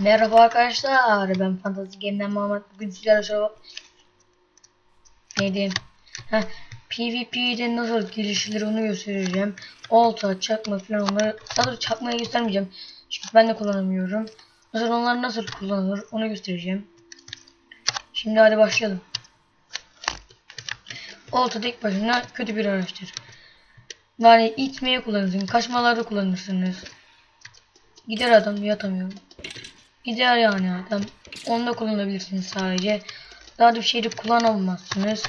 Merhaba arkadaşlar. Ben Fantasy Game'den Muhammed. Bugün sizlerle şöyle neydi? Heh, PvP'de nasıl gelişilir onu göstereceğim. Olta, çakma falan onları doğrusu çakmayı göstermeyeceğim. Çünkü ben de kullanamıyorum. Mesela onlar nasıl kullanılır onu göstereceğim. Şimdi hadi başlayalım. Olta tek başına kötü bir araçtır. Yani itmeye kullanırsın, kaçmalarda kullanırsınız. Gider adam yatamıyorum. Gider yani adam. Onu da kullanabilirsiniz sadece. Daha da bir şeyde kullanamazsınız.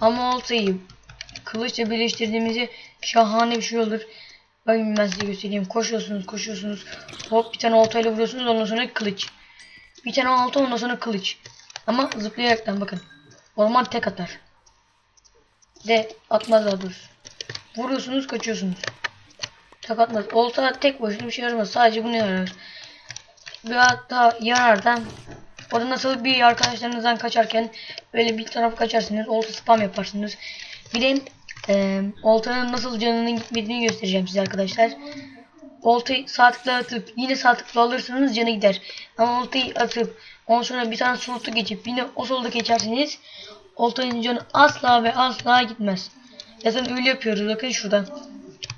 Ama oltayı kılıçla birleştirdiğimizde şahane bir şey olur. Bakın ben size göstereyim. Koşuyorsunuz koşuyorsunuz. Hop bir tane oltayla vuruyorsunuz ondan sonra kılıç. Bir tane olta ondan sonra kılıç. Ama zıplayaraktan bakın. Orman tek atar. De atmaz daha doğrusu. Vuruyorsunuz kaçıyorsunuz. Tek atmaz. Olta tek başına bir şey yaramaz. Sadece bunu yarar. Ve hatta yarardan o da nasıl bir arkadaşlarınızdan kaçarken böyle bir tarafa kaçarsınız. Olta spam yaparsınız. Bir de e, oltanın nasıl canının gitmediğini göstereceğim size arkadaşlar. Oltayı sağ tıkla atıp yine sağ tıkla alırsanız canı gider. Ama oltayı atıp ondan sonra bir tane slotu geçip yine o solda geçerseniz oltanın canı asla ve asla gitmez. Zaten öyle yapıyoruz. Bakın şuradan.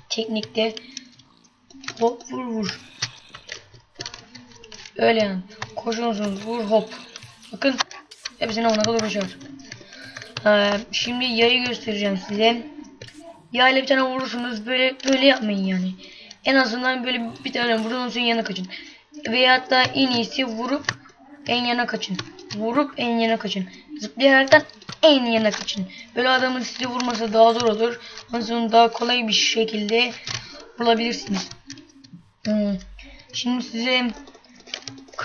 Teknikte. Hop vur vur. Öyle yani. Koşuyorsunuz vur hop. Bakın. Hepsine ona kadar uğraşıyor. Ee, şimdi yayı göstereceğim size. Yayla bir tane vurursunuz. Böyle böyle yapmayın yani. En azından böyle bir tane vurun sonra yana kaçın. Veyahut da en iyisi vurup en yana kaçın. Vurup en yana kaçın. Zıplayaraktan en yana kaçın. Böyle adamın sizi vurması daha zor olur. Sonra daha kolay bir şekilde bulabilirsiniz. Hmm. Şimdi size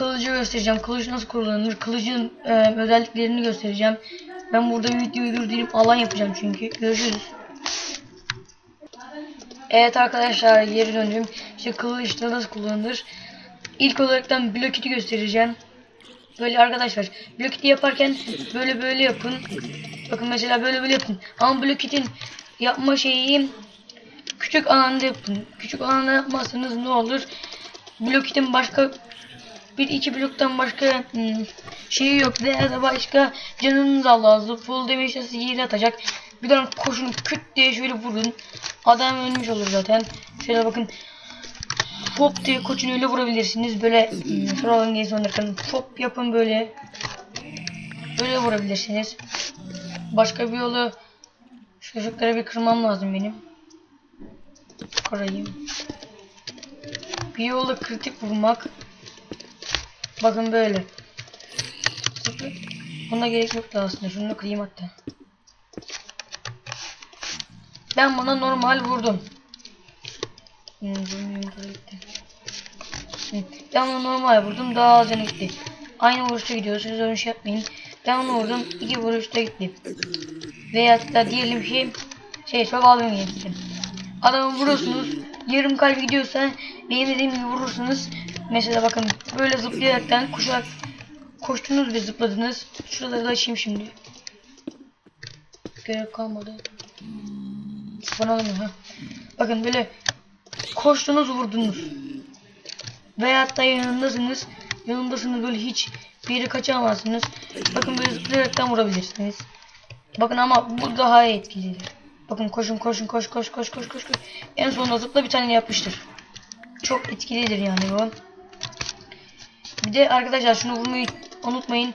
kılıcı göstereceğim. Kılıç nasıl kullanılır? Kılıcın e, özelliklerini göstereceğim. Ben burada videoyu durdurayım. Alan yapacağım çünkü. Görüşürüz. Evet arkadaşlar geri döndüm. İşte kılıçta nasıl kullanılır? İlk olaraktan blokiti göstereceğim. Böyle arkadaşlar blokiti yaparken böyle böyle yapın. Bakın mesela böyle böyle yapın. Ama blokitin yapma şeyi küçük alanda yapın. Küçük alanda yapmazsanız ne olur? Blokitin başka bir iki bloktan başka hmm, şeyi yok veya da başka canınız Allah'ı full damage sizi atacak. Bir tane koşun küt diye şöyle vurun. Adam ölmüş olur zaten. Şöyle bakın. Pop diye koçun öyle vurabilirsiniz. Böyle hmm, sıralan genç oynarken pop yapın böyle. Böyle vurabilirsiniz. Başka bir yolu şu çocuklara bir kırmam lazım benim. Kırayım. Bir yolu kritik vurmak. Bakın böyle. Buna gerek yoktu aslında. Şunu kırayım hatta. Ben buna normal vurdum. Ben buna normal vurdum. Daha az gitti. Aynı vuruşta gidiyor. Siz öyle şey yapmayın. Ben onu vurdum. iki vuruşta gitti. Veyahut da diyelim ki şey çok aldım gitti. Adamı vuruyorsunuz. Yarım kalp gidiyorsa benim dediğim gibi vurursunuz. Mesela bakın böyle zıplayaraktan koşarak koştunuz ve zıpladınız. Şuraları da açayım şimdi. Gerek kalmadı. Bana alamıyor ha. Bakın böyle koştunuz vurdunuz. Veyahut da yanındasınız. Yanındasınız böyle hiç bir yere kaçamazsınız. Bakın böyle zıplayaraktan vurabilirsiniz. Bakın ama bu daha etkilidir. Bakın koşun koşun koş koş koş koş koş. En sonunda zıpla bir tane yapıştır. Çok etkilidir yani bu. Bir de arkadaşlar şunu vurmayı unutmayın.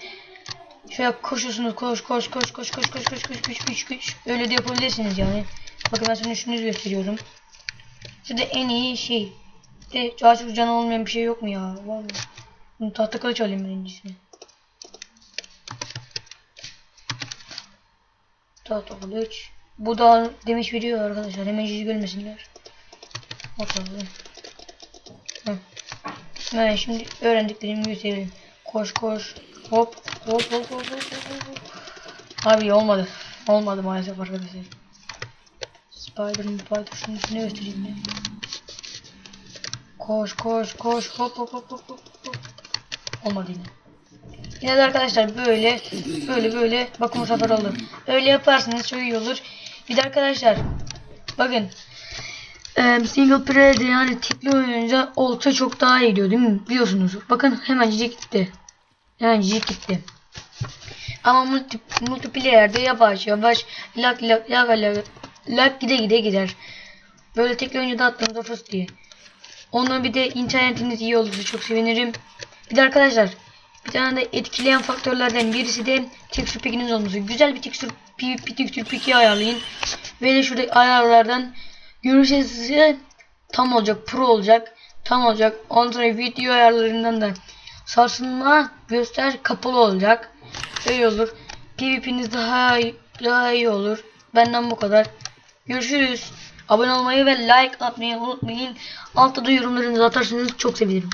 Şöyle koşuyorsunuz koş koş koş koş koş koş koş koş koş koş koş. Öyle de yapabilirsiniz yani. Bakın ben sana şunu gösteriyorum. Şurada en iyi şey. De çarçur canı olmayan bir şey yok mu ya? Var mı? Bunu tahta kılıç alayım ben öncesine. Tahta kılıç. Bu da demiş veriyor arkadaşlar. Hemen yüzü görmesinler. Bakalım. Ben şimdi öğrendiklerimi göstereyim. Koş koş. Hop hop hop hop hop hop. Abi olmadı. Olmadı maalesef arkadaşlar. Spider'ın Spider üstüne göstereyim ya. Koş koş koş hop hop hop hop hop. Olmadı yine. Yine de arkadaşlar böyle böyle böyle bakın bu sefer oldu. Öyle yaparsanız çok iyi olur. Bir de arkadaşlar bakın e, single player'de yani tekli oynayınca olta çok daha iyi diyor değil mi? Biliyorsunuz. Bakın hemencik gitti. Hemencik gitti. Ama multi, multiplayer'de yavaş yavaş lak lak lak lak lak gide gide gider. Böyle tekli oyuncuda attığınızda fıs diye. Onunla bir de internetiniz iyi olursa çok sevinirim. Bir de arkadaşlar bir tane de etkileyen faktörlerden birisi de texture pack'iniz olması. Güzel bir texture, bir, bir texture pack'i ayarlayın. Ve de şuradaki ayarlardan size tam olacak, pro olacak, tam olacak. Ondan sonra video ayarlarından da sarsılma göster kapalı olacak. Öyle olur. PvP'niz daha iyi, daha iyi olur. Benden bu kadar. Görüşürüz. Abone olmayı ve like atmayı unutmayın. Altta da yorumlarınızı atarsanız çok sevinirim.